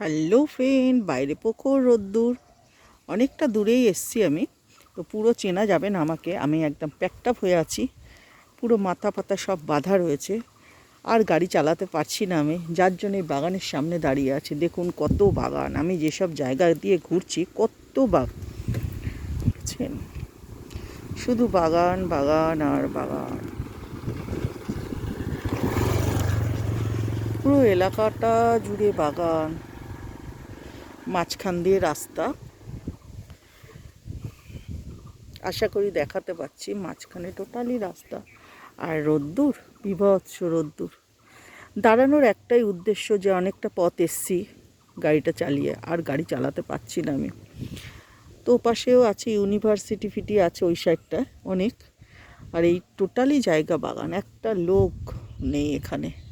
Hello friend, বাইরে পুকুর রোদ্দুর। অনেকটা দূরেই এসছি আমি, তো পুরো চেনা যাবে না আমাকে, আমি একদম প্যাকটাপ হয়ে আছি। পুরো মাথা পাতা সব বাধা রয়েছে, আর গাড়ি চালাতে পারছি না আমি, যার জন্য বাগানের সামনে দাঁড়িয়ে আছি। দেখুন কত বাগান, আমি যেসব জায়গা দিয়ে ঘুরছি কত বাগান। শুধু বাগান বাগান আর বাগান। পুরো এলাকাটা জুড়ে বাগান। মাঝখান দিয়ে রাস্তা। আশা করি দেখাতে পাচ্ছি মাঝখানে টোটালি রাস্তা। আর রোদ্দুর, বিভৎস রোদ্দুর। দাঁড়ানোর একটাই উদ্দেশ্য যে অনেকটা পথ এসছি গাড়িটা চালিয়ে, আর গাড়ি চালাতে পারছি না আমি। তো পাশেও আছে ইউনিভার্সিটি ফিটি আছে ওই সাইডটা অনেক। আর এই টোটালি জায়গা বাগান, একটা লোক নেই এখানে।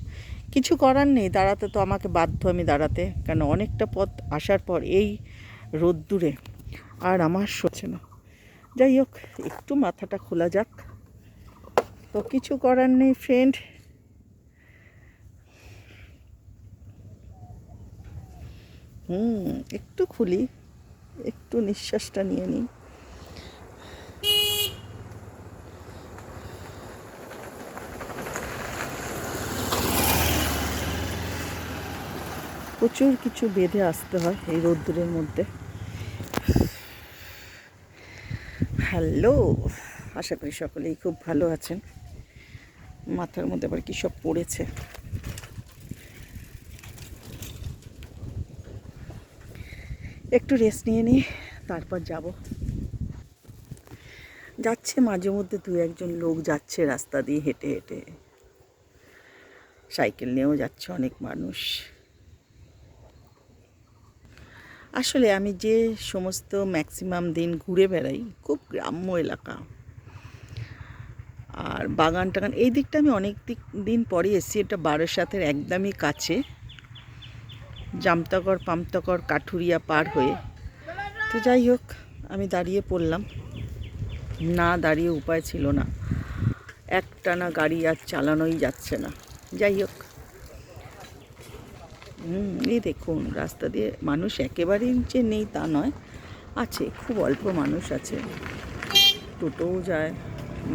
কিছু করার নেই, দাঁড়াতে তো আমাকে বাধ্য আমি দাঁড়াতে। কেন? অনেকটা পথ আসার পর এই রোদ্দুরে আর আমার সচ্ছে না। যাই হোক, একটু মাথাটা খোলা যাক। তো কিছু করার নেই ফ্রেন্ড হুম, একটু খুলি, একটু নিঃশ্বাসটা নিয়ে নিই। প্রচুর কিছু বেঁধে আসতে হয় এই রোদ্দুরের মধ্যে। হ্যালো আশা করি সকলেই খুব ভালো আছেন। মাথার মধ্যে আবার কী সব পড়েছে? একটু রেস্ট নিয়ে নিই, তারপর যাব। যাচ্ছে মাঝে মধ্যে দু একজন লোক যাচ্ছে রাস্তা দিয়ে হেঁটে হেঁটে। সাইকেল নিয়েও যাচ্ছে অনেক মানুষ। আসলে আমি যে সমস্ত ম্যাক্সিমাম দিন ঘুরে বেড়াই, খুব গ্রাম্য এলাকা। আর বাগান টাগান, এই দিকটা আমি অনেক দিক, দিন পরে এসেছি। এটা বারো বারাসাতের একদমই কাছে। জামতাগড়, পামতাগড়, কাঠুরিয়া পার হয়ে। তো যাই হোক, আমি দাঁড়িয়ে পড়লাম। না দাঁড়িয়ে উপায় ছিল না। একটানা গাড়ি আর চালানোই যাচ্ছে না। যাই হোক। এই দেখুন রাস্তা দিয়ে মানুষ একেবারেই যে নেই তা নয়। আছে খুব অল্প মানুষ আছে। টোটোও যায়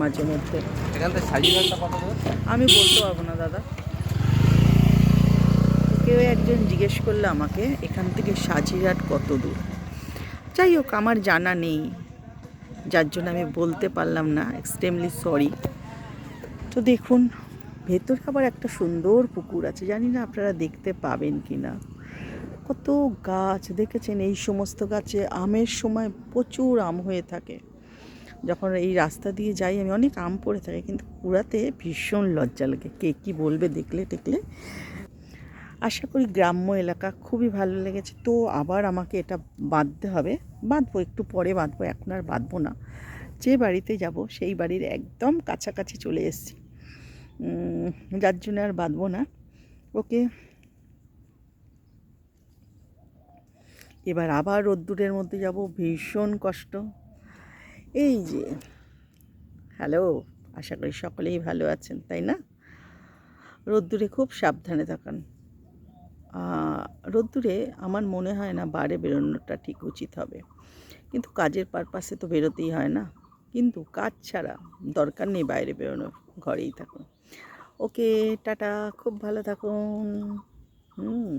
মাঝে মধ্যে। আমি বলতে পারব না দাদা। কেউ একজন জিজ্ঞেস করলে আমাকে এখান থেকে সাজিরহাট কত দূর? যাই হোক আমার জানা নেই। যার জন্য আমি বলতে পারলাম না এক্সট্রিমলি সরি তো দেখুন ভেতরে আবার একটা সুন্দর পুকুর আছে, জানি না আপনারা দেখতে পাবেন কি না কত গাছ দেখেছেন, এই সমস্ত গাছে আমের সময় প্রচুর আম হয়ে থাকে। যখন এই রাস্তা দিয়ে যাই, আমি অনেক আম পড়ে থাকি, কিন্তু কুড়াতে ভীষণ লজ্জা লাগে, কে কী বলবে দেখলে টেকলে। আশা করি গ্রাম্য এলাকা খুবই ভালো লেগেছে, তো আবার আমাকে এটা বাঁধতে হবে। বাঁধবো, একটু পরে বাঁধবো, এখন আর বাঁধবো না। যে বাড়িতে যাব, সেই বাড়ির একদম কাছাকাছি চলে এসেছি। যার জন্য আর বাঁধবো না। ওকে। এবার আবার রোদ্দুরের মধ্যে যাব, ভীষণ কষ্ট। এই যে হ্যালো আশা করি সকলেই ভালো আছেন, তাই না? রোদ্দুরে খুব সাবধানে থাকান। রোদ্দুরে আমার মনে হয় না বারে বেরোনোটা ঠিক উচিত হবে। কিন্তু কাজের পারপাসে তো বেরোতেই হয় না। কিন্তু কাজ ছাড়া দরকার নেই বাইরে বেরোনোর, ঘরেই থাকুন। ওকে টাটা খুব ভালো থাকুন। হুম।